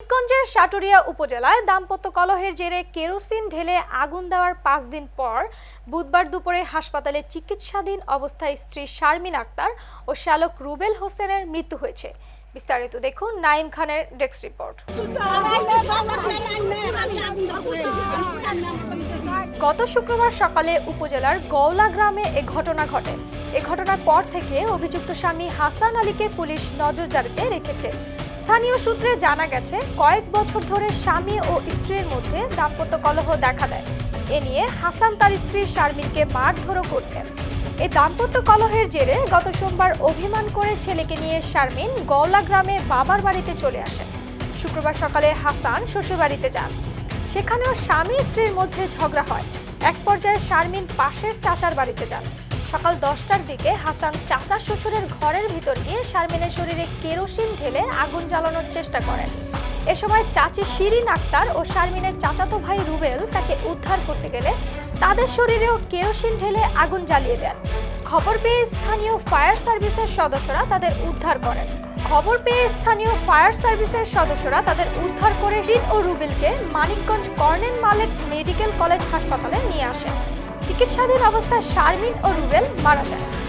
মানিকগঞ্জের সাটুরিয়া উপজেলায় দাম্পত্য কলহের জেরে কেরোসিন ঢেলে আগুন দেওয়ার পাঁচ দিন পর বুধবার দুপুরে হাসপাতালে চিকিৎসাধীন অবস্থায় স্ত্রী শারমিন আক্তার ও শ্যালক রুবেল হোসেনের মৃত্যু হয়েছে। বিস্তারিত দেখুন নাইম খানের ডেস্ক রিপোর্ট। গত শুক্রবার সকালে উপজেলার গওলা গ্রামে এ ঘটনা ঘটে। এ ঘটনার পর থেকে অভিযুক্ত স্বামী হাসান আলীকে পুলিশ নজরদারিতে রেখেছে। স্থানীয় সূত্রে জানা গেছে, কয়েক বছর ধরে স্বামী ও স্ত্রীর মধ্যে দাম্পত্য কলহ দেখা দেয়। এ নিয়ে হাসান তার স্ত্রী শারমিনকে মারধরও করতেন। এই দাম্পত্য কলহের জেরে গত সোমবার অভিমান করে ছেলেকে নিয়ে শারমিন গওলা গ্রামে বাবার বাড়িতে চলে আসেন। শুক্রবার সকালে হাসান শ্বশুরবাড়িতে যান। সেখানেও স্বামী স্ত্রীর মধ্যে ঝগড়া হয়। এক পর্যায়ে শারমিন পাশের চাচার বাড়িতে যান। সকাল দশটার দিকে হাসান চাচা শ্বশুরের ঘরের ভিতর গিয়ে শারমিনের শরীরে কেরোসিন ঢেলে আগুন জ্বালানোর চেষ্টা করেন। এ সময় চাচি শিরিন আক্তার ও শারমিনের চাচাতো ভাই রুবেল তাকে উদ্ধার করতে গেলে তাদের শরীরেও কেরোসিন ঢেলে আগুন জ্বালিয়ে দেন। খবর পেয়ে স্থানীয় ফায়ার সার্ভিসের সদস্যরা তাদের উদ্ধার করেন। খবর পেয়ে স্থানীয় ফায়ার সার্ভিসের সদস্যরা তাদের উদ্ধার করে রিন ও রুবেলকে Manikganj colonel Malek medical college হাসপাতালে নিয়ে আসেন। চিকিৎসাধীন অবস্থায় শারমিন ও রুবেল মারা যায়